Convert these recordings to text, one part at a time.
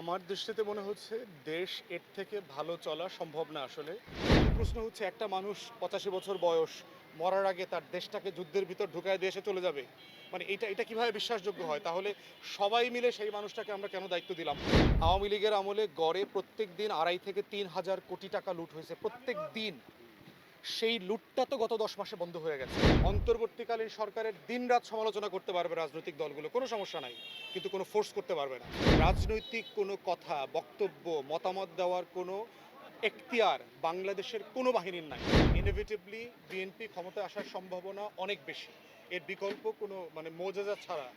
আমার দৃষ্টিতে মনে হচ্ছে দেশ এর থেকে ভালো চলা সম্ভব না আসলে। প্রশ্ন হচ্ছে, একটা মানুষ পঁচাশি বছর বয়স, মরার আগে তার দেশটাকে যুদ্ধের ভিতর ঢুকায় এসে চলে যাবে? মানে এটা এটা কীভাবে বিশ্বাসযোগ্য হয়? তাহলে সবাই মিলে সেই মানুষটাকে আমরা কেন দায়িত্ব দিলাম? আওয়ামী লীগের আমলে গড়ে প্রত্যেক দিন আড়াই থেকে তিন হাজার কোটি টাকা লুট হয়েছে প্রত্যেক দিন সেই লুটটা তো গত দশ মাসে বন্ধ হয়ে গেছে। অন্তর্বর্তীকালীন সরকারের দিনরাত সমালোচনা করতে পারবে রাজনৈতিক দলগুলো, কোনো সমস্যা নাই, কিন্তু কোনো ফোর্স করতে পারবে না। রাজনৈতিক কোনো কথা, বক্তব্য, মতামত দেওয়ার কোনো এখতিয়ার বাংলাদেশের কোনো বাহিনীর নাই। ইনোভেটিভলি বিএনপি ক্ষমতায় আসার সম্ভাবনা অনেক বেশি। এর বিকল্প কোনো মানে মোজাজা ছাড়া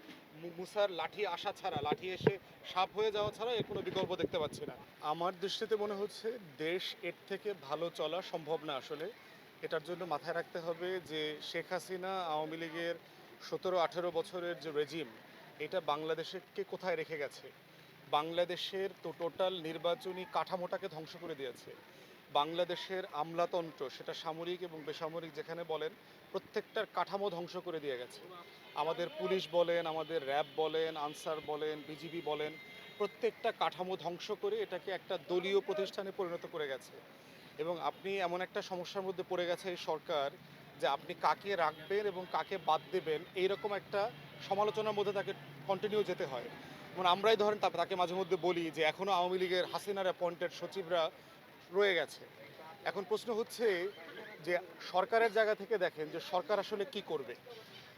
মুসার লাঠি আসা ছাড়া, লাঠি এসে সাপ হয়ে যাওয়া ছাড়া এর কোনো বিকল্প দেখতে পাচ্ছি না। আমার দৃষ্টিতে মনে হচ্ছে দেশ এর থেকে ভালো চলা সম্ভব না আসলে। এটার জন্য মাথায় রাখতে হবে যে শেখ হাসিনা আওয়ামী লীগের সতেরো, আঠেরো বছরের যে রেজিম এটা বাংলাদেশকে কোথায় রেখে গেছে? বাংলাদেশের তো টোটাল নির্বাচনী কাঠামোটাকে ধ্বংস করে দিয়েছে। বাংলাদেশের আমলাতন্ত্র, সেটা সামরিক এবং বেসামরিক যেখানে বলেন, প্রত্যেকটার কাঠামো ধ্বংস করে দিয়ে গেছে। আমাদের পুলিশ বলেন, আমাদের র্যাব বলেন, আনসার বলেন, বিজিবি বলেন, প্রত্যেকটা কাঠামো ধ্বংস করে এটাকে একটা দলীয় প্রতিষ্ঠানে পরিণত করে গেছে। এবং আপনি এমন একটা সমস্যার মধ্যে পড়ে গেছে এই সরকার যে আপনি কাকে রাখবেন এবং কাকে বাদ দেবেন, এইরকম একটা সমালোচনার মধ্যে তাকে কন্টিনিউ যেতে হয়। মানে আমরাই ধরেন তাকে মাঝে মধ্যে বলি যে এখনও আওয়ামী লীগের হাসিনার অ্যাপয়েন্টেড সচিবরা রয়ে গেছে। এখন প্রশ্ন হচ্ছে যে সরকারের জায়গা থেকে দেখেন যে সরকার আসলে কি করবে?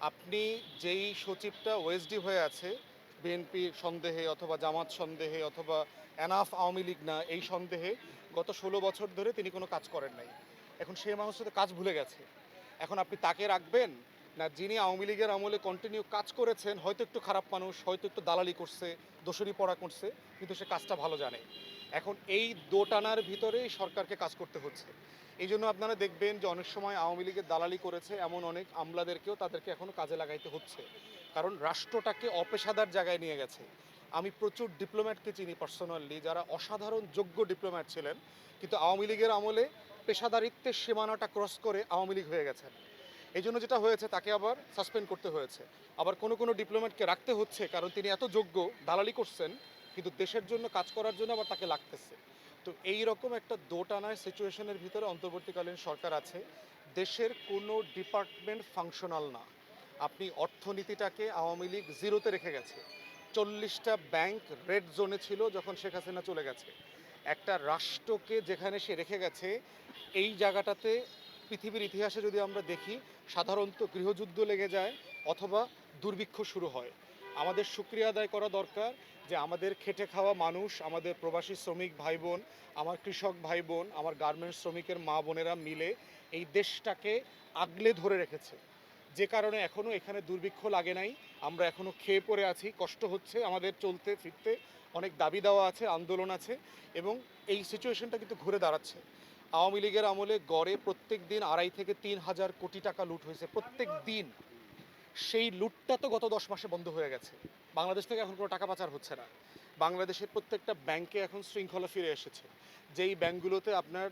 আপনি যেই সচিবটা ওয়েসডি হয়ে আছে বিএনপি সন্দেহে অথবা জামাত সন্দেহে অথবা এনাফ আওয়ামী লীগ না এই সন্দেহে গত ষোলো বছর ধরে তিনি কোনো কাজ করেন নাই। এখন সেই মানুষ তো কাজ ভুলে গেছে। এখন আপনি তাকে রাখবেন না যিনি আওয়ামী লীগের আমলে কন্টিনিউ কাজ করেছেন, হয়তো একটু খারাপ মানুষ, হয়তো একটু দালালি করছে দোষরি পড়া করছে, কিন্তু সে কাজটা ভালো জানে। এখন এই দোটানার ভিতরেই সরকারকে কাজ করতে হচ্ছে। এই জন্য আপনারা দেখবেন যে অনেক সময় আওয়ামী লীগের দালালি করেছে এমন অনেক আমলাদেরকেও তাদেরকে এখনও কাজে লাগাইতে হচ্ছে। কারণ রাষ্ট্রটাকে অপেশাদার জায়গায় নিয়ে গেছে। আমি প্রচুর ডিপ্লোম্যাটকে চিনি পার্সোনালি, যারা অসাধারণ যোগ্য ডিপ্লোম্যাট ছিলেন, কিন্তু আওয়ামী লীগের আমলে পেশাদারিত্বের সীমানাটা ক্রস করে আওয়ামী লীগ হয়ে গেছেন। এই জন্য যেটা হয়েছে, তাকে আবার সাসপেন্ড করতে হয়েছে। আবার কোনো কোনো ডিপ্লোম্যাটকে রাখতে হচ্ছে, কারণ তিনি এত যোগ্য, দালালি করছেন, কিন্তু দেশের জন্য কাজ করার জন্য আবার তাকে লাগতেছে। তো এই রকম একটা দোটানায় সিচুয়েশনের ভিতরে অন্তর্বর্তীকালীন সরকার আছে। দেশের কোনো ডিপার্টমেন্ট ফাংশনাল না। আপনি অর্থনীতিটাকে আওয়ামী লীগ জিরোতে রেখে গেছে। চল্লিশটা ব্যাংক রেড জোনে ছিল যখন শেখ হাসিনা চলে গেছে। একটা রাষ্ট্রকে যেখানে সে রেখে গেছে, এই জায়গাটাতে পৃথিবীর ইতিহাসে যদি আমরা দেখি, সাধারণত গৃহযুদ্ধ লেগে যায় অথবা দুর্ভিক্ষ শুরু হয়। আমাদের সুক্রিয়া আদায় করা দরকার যে আমাদের খেটে খাওয়া মানুষ, আমাদের প্রবাসী শ্রমিক ভাই বোন আমার কৃষক ভাই বোন আমার গার্মেন্টস শ্রমিকের মা বোনেরা মিলে এই দেশটাকে আগলে ধরে রেখেছে। যে কারণে এখনও এখানে দুর্ভিক্ষ লাগে নাই। আমরা এখনও খেয়ে পড়ে আছি, কষ্ট হচ্ছে আমাদের চলতে, ফিরতে। অনেক দাবি দেওয়া আছে, আন্দোলন আছে এবং এই সিচুয়েশনটা কিন্তু ঘুরে দাঁড়াচ্ছে। আওয়ামী লীগের আমলে গড়ে প্রত্যেক দিন আড়াই থেকে তিন হাজার কোটি টাকা লুট হয়েছে, প্রত্যেক দিন। সেই লুটটা তো গত দশ মাসে বন্ধ হয়ে গেছে। বাংলাদেশ থেকে এখন কোনো টাকা পাচার হচ্ছে না। বাংলাদেশের প্রত্যেকটা ব্যাংকে এখন শৃঙ্খলা ফিরে এসেছে। যেই ব্যাংকগুলোতে আপনার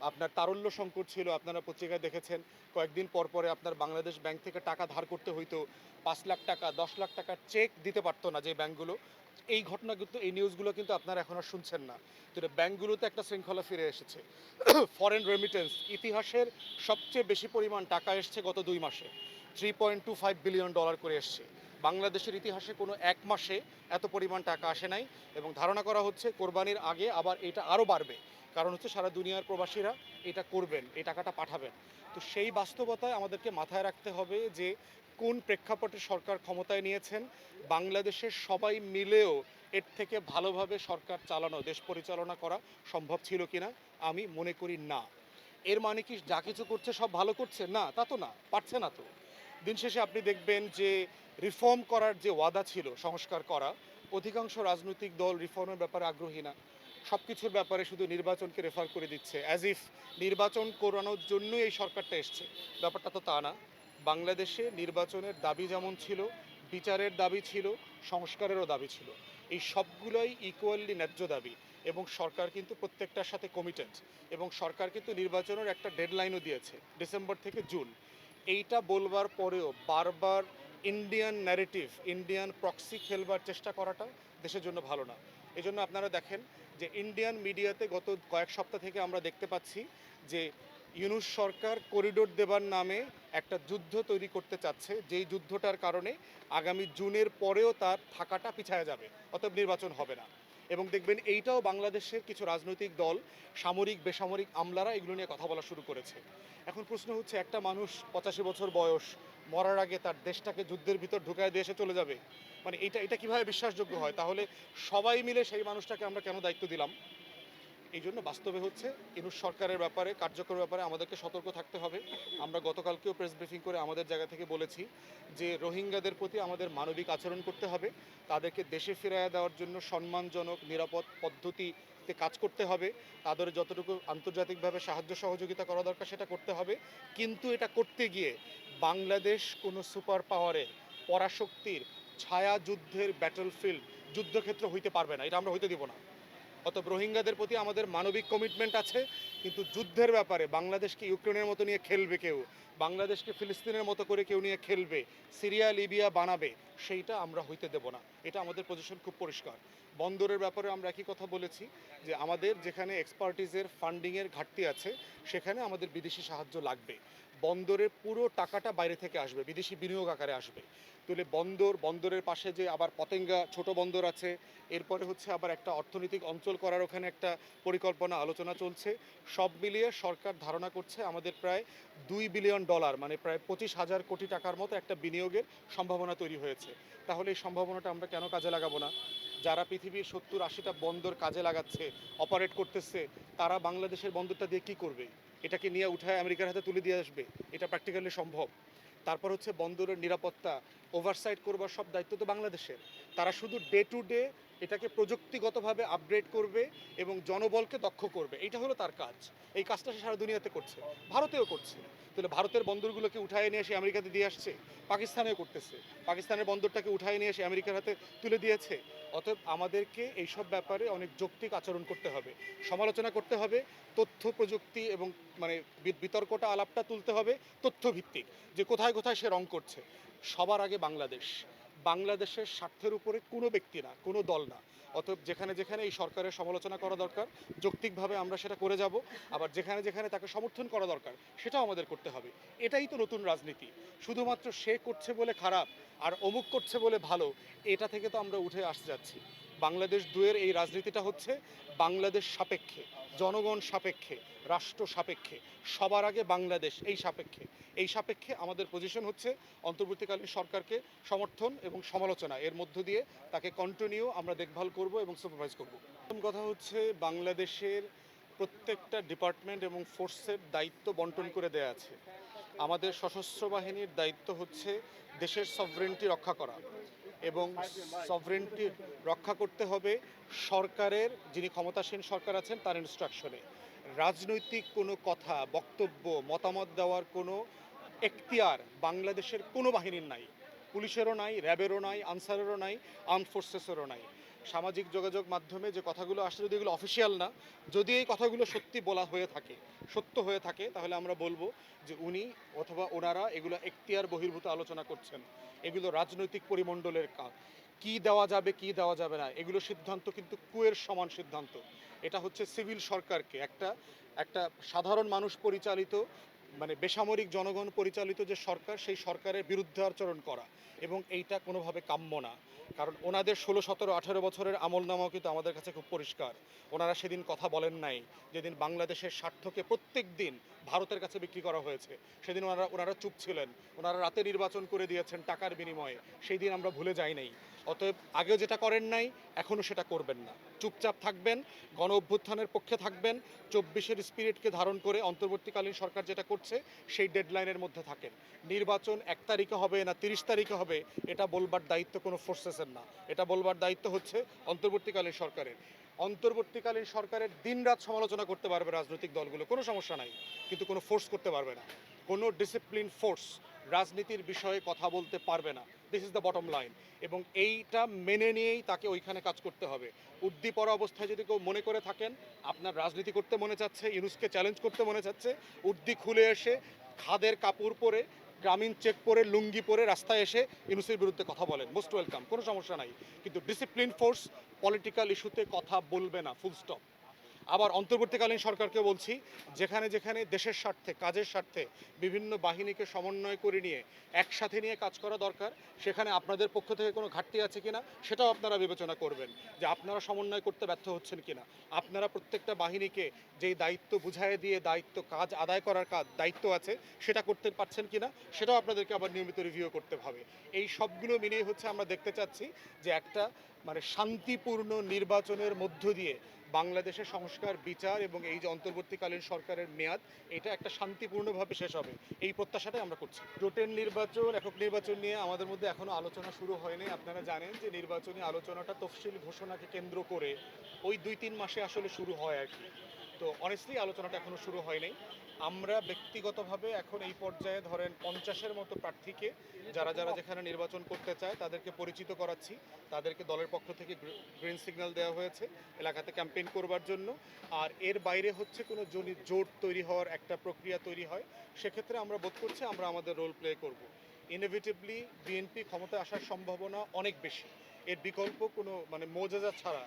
আপনার তারল্য সংকট ছিল, আপনারা পত্রিকায় দেখেছেন, কয়েকদিন পর পরে আপনার বাংলাদেশ ব্যাংক থেকে টাকা ধার করতে হইতো পাঁচ লাখ টাকা, দশ লাখ টাকার চেক দিতে পারতো না যে ব্যাংকগুলো। এই ঘটনা কিন্তু, এই নিউজগুলো কিন্তু আপনারা এখন আর শুনছেন না। তো এটা ব্যাংকগুলোতে একটা শৃঙ্খলা ফিরে এসেছে। ফরেন রেমিটেন্স ইতিহাসের সবচেয়ে বেশি পরিমাণ টাকা এসছে গত দুই মাসে। Three point two five billion dollar করে এসছে। বাংলাদেশের ইতিহাসে কোনো এক মাসে এত পরিমাণ টাকা আসে নাই এবং ধারণা করা হচ্ছে কোরবানির আগে আবার এটা আরও বাড়বে। কারণ হচ্ছে সারা দুনিয়ার প্রবাসীরা এটা করবেন, এই টাকাটা পাঠাবেন। তো সেই বাস্তবতায় আমাদেরকে মাথায় রাখতে হবে যে কোন প্রেক্ষাপটে সরকার ক্ষমতায় নিয়েছেন, বাংলাদেশের সবাই মিলেও এর থেকে ভালোভাবে সরকার চালানো, দেশ পরিচালনা করা সম্ভব ছিল কিনা, আমি মনে করি না। এর মানে কি যা কিছু করছে সব ভালো করছে? না, তা তো না, পারছে না তো। দিন শেষে আপনি দেখবেন যে রিফর্ম করার যে ওয়াদা ছিল, সংস্কার করা, অধিকাংশ রাজনৈতিক দল রিফর্মের ব্যাপারে আগ্রহী না। সব কিছুর ব্যাপারে শুধু নির্বাচনকে রেফার করে দিচ্ছে অ্যাজ ইফ নির্বাচন করানোর জন্যই এই সরকারটা এসছে। ব্যাপারটা তো তা না। বাংলাদেশে নির্বাচনের দাবি যেমন ছিল, বিচারের দাবি ছিল, সংস্কারেরও দাবি ছিল। এই সবগুলোই ইকুয়ালি ন্যায্য দাবি এবং সরকার কিন্তু প্রত্যেকটার সাথে কমিটেড এবং সরকার কিন্তু নির্বাচনের একটা ডেডলাইনও দিয়েছে ডিসেম্বর থেকে জুন এইটা বলবার পরেও বারবার ইন্ডিয়ান ন্যারেটিভ ইন্ডিয়ান প্রক্সি খেলবার চেষ্টা করাটা দেশের জন্য ভালো না। এজন্য আপনারা দেখেন যে ইন্ডিয়ান মিডিয়াতে গত কয়েক সপ্তাহ থেকে আমরা দেখতে পাচ্ছি যে ইউনুস সরকার করিডোর দেবার নামে একটা যুদ্ধ তৈরি করতে চাচ্ছে। যেই যুদ্ধটার কারণে আগামী জুনের পরেও তার থাকাটা পিছায়া যাবে, অতএব নির্বাচন হবে না। এবং দেখবেন এইটাও বাংলাদেশের কিছু রাজনৈতিক দল, সামরিক, বেসামরিক আমলারা এগুলো নিয়ে কথা বলা শুরু করেছে। এখন প্রশ্ন হচ্ছে, একটা মানুষ পঁচাশি বছর বয়স মরার আগে তার দেশটাকে যুদ্ধের ভিতর ঢুকায় এসে চলে যাবে। মানে এটা এটা কীভাবে বিশ্বাসযোগ্য হয়? তাহলে সবাই মিলে সেই মানুষটাকে আমরা কেন দায়িত্ব দিলাম? এই জন্য বাস্তবে হচ্ছে, ইনুস সরকারের ব্যাপারে, কার্যকর ব্যাপারে আমাদেরকে সতর্ক থাকতে হবে। আমরা গতকালকেও প্রেস ব্রিফিং করে আমাদের জায়গা থেকে বলেছি যে, রোহিঙ্গাদের প্রতি আমাদের মানবিক আচরণ করতে হবে। তাদেরকে দেশে ফিরিয়ে দেওয়ার জন্য সম্মানজনক, নিরাপদ পদ্ধতিতে কাজ করতে হবে। তাদের যতটুকু আন্তর্জাতিকভাবে সাহায্য সহযোগিতা করা দরকার সেটা করতে হবে। কিন্তু এটা করতে গিয়ে বাংলাদেশ কোনো সুপার পাওয়ারের পরাশক্তির ছায়া যুদ্ধের ব্যাটলফিল্ড যুদ্ধক্ষেত্র হইতে পারবে না, এটা আমরা হইতে দিব না। অতএব রোহিঙ্গাদের প্রতি আমাদের মানবিক কমিটমেন্ট আছে, কিন্তু যুদ্ধের ব্যাপারে বাংলাদেশকে ইউক্রেনের মতো নিয়ে খেলবে কেউ, বাংলাদেশকে ফিলিস্তিনের মতো করে কেউ নিয়ে খেলবে, সিরিয়া, লিবিয়া বানাবে, সেইটা আমরা হইতে দেব না। এটা আমাদের পজিশন খুব পরিষ্কার। বন্দরের ব্যাপারে আমরা একই কথা বলেছি, যে আমাদের যেখানে এক্সপার্টিজের ফান্ডিংয়ের ঘাটতি আছে, সেখানে আমাদের বিদেশি সাহায্য লাগবে। বন্দরের পুরো টাকাটা বাইরে থেকে আসবে, বিদেশি বিনিয়োগ আকারে আসবে। তাহলে বন্দর, বন্দরের পাশে যে আবার পতেঙ্গা, ছোট বন্দর আছে, এরপরে হচ্ছে আবার একটা অর্থনৈতিক অঞ্চল করার ওখানে একটা পরিকল্পনা, আলোচনা চলছে। সব মিলিয়ে সরকার ধারণা করছে আমাদের প্রায় দুই বিলিয়ন ডলার মানে প্রায় পঁচিশ হাজার কোটি টাকার মতো একটা বিনিয়োগের সম্ভাবনা তৈরি হয়েছে। তাহলে এই সম্ভাবনাটা আমরা কেন কাজে লাগাবো না? যারা পৃথিবীর সত্তর আশিটা বন্দর কাজে লাগাচ্ছে অপারেট করতেছে, তারা বাংলাদেশের বন্দরটা দিয়ে কী করবে? এটাকে নিয়ে উঠায় আমেরিকার হাতে তুলে দিয়ে আসবে, এটা প্র্যাকটিক্যালি সম্ভব। তারপর হচ্ছে বন্দরের নিরাপত্তা ওভারসাইট করবার সব দায়িত্ব তো বাংলাদেশের। তারা শুধু ডে টু ডে এটাকে প্রযুক্তিগতভাবে আপগ্রেড করবে এবং জনবলকে দক্ষ করবে। এটা হলো তার কাজ। এই কাজটা সে সারা দুনিয়াতে করছে। ভারতেও করছে। তাহলে ভারতের বন্দরগুলোকে উঠায় নিয়ে এসে আমেরিকাতে দিয়ে আসছে? পাকিস্তানেও করতেছে। পাকিস্তানের বন্দরটাকে উঠায় নিয়ে এসে আমেরিকার হাতে তুলে দিয়েছে? অতএব আমাদেরকে এইসব ব্যাপারে অনেক যৌক্তিক আচরণ করতে হবে। সমালোচনা করতে হবে। তথ্য, প্রযুক্তি এবং মানে বিতর্কটা, আলাপটা তুলতে হবে। তথ্যভিত্তিক। যে কোথায় কোথায় সে রং করছে। সবার আগে বাংলাদেশ। বাংলাদেশের স্বার্থের উপরে কোনো ব্যক্তি না, কোনো দল না। অতএব যেখানে যেখানে এই সরকারের সমালোচনা করা দরকার, যৌক্তিকভাবে আমরা সেটা করে যাব। আবার যেখানে যেখানে তাকে সমর্থন করা দরকার, সেটাও আমাদের করতে হবে। এটাই তো নতুন রাজনীতি। শুধুমাত্র সে করছে বলে খারাপ, আর অমুক করছে বলে ভালো, এটা থেকে তো আমরা উঠে আসতে যাচ্ছি। বাংলাদেশ দুয়ের এই রাজনীতিটা হচ্ছে বাংলাদেশ সাপেক্ষে, জনগণ সাপেক্ষে, রাষ্ট্র সাপেক্ষে, সবার আগে বাংলাদেশ এই সাপেক্ষে। এই সাপেক্ষে আমাদের পজিশন হচ্ছে অন্তর্বর্তীকালীন সরকারকে সমর্থন এবং সমালোচনা। এর মধ্য দিয়ে তাকে কন্টিনিউ আমরা দেখভাল করব এবং সুপারভাইজ করব। প্রথম কথা হচ্ছে বাংলাদেশের প্রত্যেকটা ডিপার্টমেন্ট এবং ফোর্সের দায়িত্ব বন্টন করে দেয়া আছে। আমাদের সশস্ত্র বাহিনীর দায়িত্ব হচ্ছে দেশের সভরেন্টি রক্ষা করা এবং সভরেন্টি রক্ষা করতে হবে সরকারের, যিনি ক্ষমতাসীন সরকার আছেন, তার ইনস্ট্রাকশনে রাজনৈতিক কোনো কথা, বক্তব্য, মতামত দেওয়ার কোনো এখতিয়ার বাংলাদেশের কোনো বাহিনীর নাই। পুলিশেরও নাই, র্যাবেরও নাই, আনসারেরও নাই আর্ম ফোর্সেসেরও নাই। সামাজিক যোগাযোগ মাধ্যমে যে কথাগুলো আসছে যদি এগুলো অফিসিয়াল না, যদি এই কথাগুলো সত্যি বলা হয়ে থাকে, সত্য হয়ে থাকে, তাহলে আমরা বলব যে উনি অথবা ওনারা এগুলো এখতিয়ার বহির্ভূত আলোচনা করছেন। এগুলো রাজনৈতিক পরিমণ্ডলের কাজ। কি দেওয়া যাবে, কি দেওয়া যাবে না, এগুলো সিদ্ধান্ত কিন্তু কুয়ের সমান সিদ্ধান্ত। এটা হচ্ছে সিভিল সরকারকে, একটা একটা সাধারণ মানুষ পরিচালিত মানে বেসামরিক জনগণ পরিচালিত যে সরকার, সেই সরকারের বিরুদ্ধে আচরণ করা এবং এইটা কোনোভাবে কাম্য না। কারণ ওনাদের ষোলো, সতেরো, আঠেরো বছরের আমলনামাও কিন্তু আমাদের কাছে খুব পরিষ্কার। ওনারা সেদিন কথা বলেন নাই, যেদিন বাংলাদেশের স্বার্থকে প্রত্যেক দিন ভারতের কাছে বিক্রি করা হয়েছে, সেদিন ওনারা ওনারা চুপ ছিলেন। ওনারা রাতে নির্বাচন করে দিয়েছেন টাকার বিনিময়ে, সেই দিন আমরা ভুলে যাই নাই। অতএব আগেও যেটা করেন নাই, এখনও সেটা করবেন না। চুপচাপ থাকবেন, গণ অভ্যুত্থানের পক্ষে থাকবেন, চব্বিশের স্পিরিটকে ধারণ করে অন্তর্বর্তীকালীন সরকার যেটা করছে, সেই ডেডলাইনের মধ্যে থাকেন। নির্বাচন এক তারিখে হবে না তিরিশ তারিখে হবে, এটা বলবার দায়িত্ব কোনো ফোর্সেসের না। এটা বলবার দায়িত্ব হচ্ছে অন্তর্বর্তীকালীন সরকারের। অন্তর্বর্তীকালীন সরকারের দিনরাত সমালোচনা করতে পারবে রাজনৈতিক দলগুলো, কোনো সমস্যা নাই। কিন্তু কোনো ফোর্স করতে পারবে না। কোনো ডিসিপ্লিন ফোর্স রাজনীতির বিষয়ে কথা বলতে পারবে না। This is the bottom line এবং এইটা মেনে নিয়েই তাকে ওইখানে কাজ করতে হবে। উদ্দীপরা অবস্থায় যদি কেউ মনে করে থাকেন, আপনার রাজনীতি করতে মনে চাচ্ছে, ইউনুসকে চ্যালেঞ্জ করতে মনে চাচ্ছে উদ্দি খুলে এসে খাদের কাপড় পরে, গ্রামীণ চেক পরে, লুঙ্গি পরে রাস্তায় এসে ইউনুসের বিরুদ্ধে কথা বলেন। মোস্ট ওয়েলকাম কোনো সমস্যা নাই। কিন্তু ডিসিপ্লিন ফোর্স পলিটিক্যাল ইস্যুতে কথা বলবে না ফুল স্টপ আবার অন্তর্বর্তীকালীন সরকারকে বলছি, যেখানে যেখানে দেশের স্বার্থে, কাজের স্বার্থে বিভিন্ন বাহিনীকে সমন্বয় করে নিয়ে একসাথে নিয়ে কাজ করা দরকার, সেখানে আপনাদের পক্ষ থেকে কোনো ঘাটতি আছে কিনা, সেটাও আপনারা বিবেচনা করবেন যে আপনারা সমন্বয় করতে ব্যর্থ হচ্ছেন কিনা। আপনারা প্রত্যেকটা বাহিনীকে যেই দায়িত্ব বুঝাই দিয়ে দায়িত্ব, কাজ আদায় করার কাজ, দায়িত্ব আছে, সেটা করতে পারছেন কিনা, সেটাও আপনাদেরকে আবার নিয়মিত রিভিউ করতে হবে। এই সবগুলো মিলিয়ে হচ্ছে আমরা দেখতে চাচ্ছি যে একটা মানে শান্তিপূর্ণ নির্বাচনের মধ্য দিয়ে বাংলাদেশের সংস্কার, বিচার এবং এই যে অন্তর্বর্তীকালীন সরকারের মেয়াদ, এটা একটা শান্তিপূর্ণভাবে শেষ হবে। এই প্রত্যাশাটাই আমরা করছি। জোটের নির্বাচন, একক নির্বাচন নিয়ে আমাদের মধ্যে এখনও আলোচনা শুরু হয়নি। আপনারা জানেন যে নির্বাচনী আলোচনাটা তফসিল ঘোষণাকে কেন্দ্র করে ওই দুই তিন মাসে আসলে শুরু হয় আর কি। তো অনেস্টলি আলোচনাটা এখনও শুরু হয়নি। আমরা ব্যক্তিগতভাবে এখন এই পর্যায়ে ধরেন পঞ্চাশের মতো প্রার্থীকে যারা যারা যেখানে নির্বাচন করতে চায় তাদেরকে পরিচিত করাচ্ছি। তাদেরকে দলের পক্ষ থেকে গ্রিন সিগন্যাল দেওয়া হয়েছে এলাকাতে ক্যাম্পেইন করবার জন্য। আর এর বাইরে হচ্ছে কোনো জোট তৈরি হওয়ার একটা প্রক্রিয়া তৈরি হয়। সেক্ষেত্রে আমরা বোধ করছি আমরা আমাদের রোল প্লে করব। ইনএভিটেবলি বিএনপি ক্ষমতায় আসার সম্ভাবনা অনেক বেশি। এর বিকল্প কোনো মানে মোজাজা ছাড়া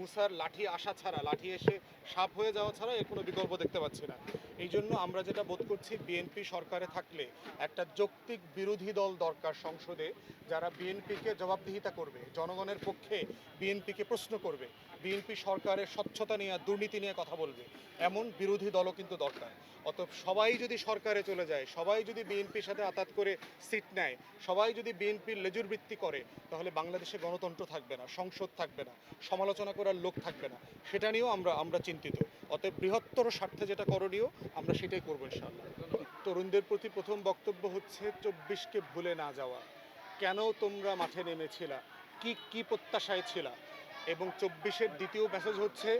মুসার লাঠি আসা ছাড়া, লাঠি এসে সাপ হয়ে যাওয়া ছাড়া এর কোনো বিকল্প দেখতে পাচ্ছি না। এই জন্য আমরা যেটা বোধ করছি বিএনপি সরকারে থাকলে একটা যৌক্তিক বিরোধী দল দরকার সংসদে, যারা বিএনপিকে জবাবদিহিতা করবে, জনগণের পক্ষে বিএনপিকে প্রশ্ন করবে বিএনপি সরকারের স্বচ্ছতা নিয়ে, দুর্নীতি নিয়ে কথা বলবে, এমন বিরোধী দলও কিন্তু দরকার। অতএব সবাই যদি সরকারে চলে যায়, সবাই যদি বিএনপির সাথে আতাত করে সিট নেয়, সবাই যদি বিএনপির লেজুর বৃত্তি করে, তাহলে বাংলাদেশে গণতন্ত্র থাকবে না, সংসদ থাকবে না, সমালোচনা করার লোক থাকবে না, সেটা নিয়েও আমরা আমরা চিন্তিত। অতএব বৃহত্তর স্বার্থে যেটা করণীয়, আমরা সেটাই করব ইনশাআল্লাহ। তরুণদের প্রতি প্রথম বক্তব্য হচ্ছে চব্বিশকে ভুলে না যাওয়া। কেন তোমরা মাঠে নেমেছিলা? কি কি প্রত্যাশায় ছিলা? এবং চব্বিশের দ্বিতীয় মেসেজ হচ্ছে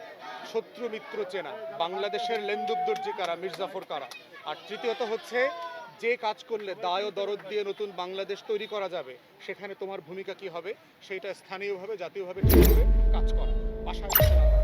শত্রু মিত্র চেনা। বাংলাদেশের লেন্দুবদর্জি কারা, মির্জাফর কারা? আর তৃতীয়ত হচ্ছে যে কাজ করলে দায় ও দরদ দিয়ে নতুন বাংলাদেশ তৈরি করা যাবে, সেখানে তোমার ভূমিকা কি হবে? সেইটা স্থানীয়ভাবে, জাতীয়ভাবে কাজ করা। বাসায়।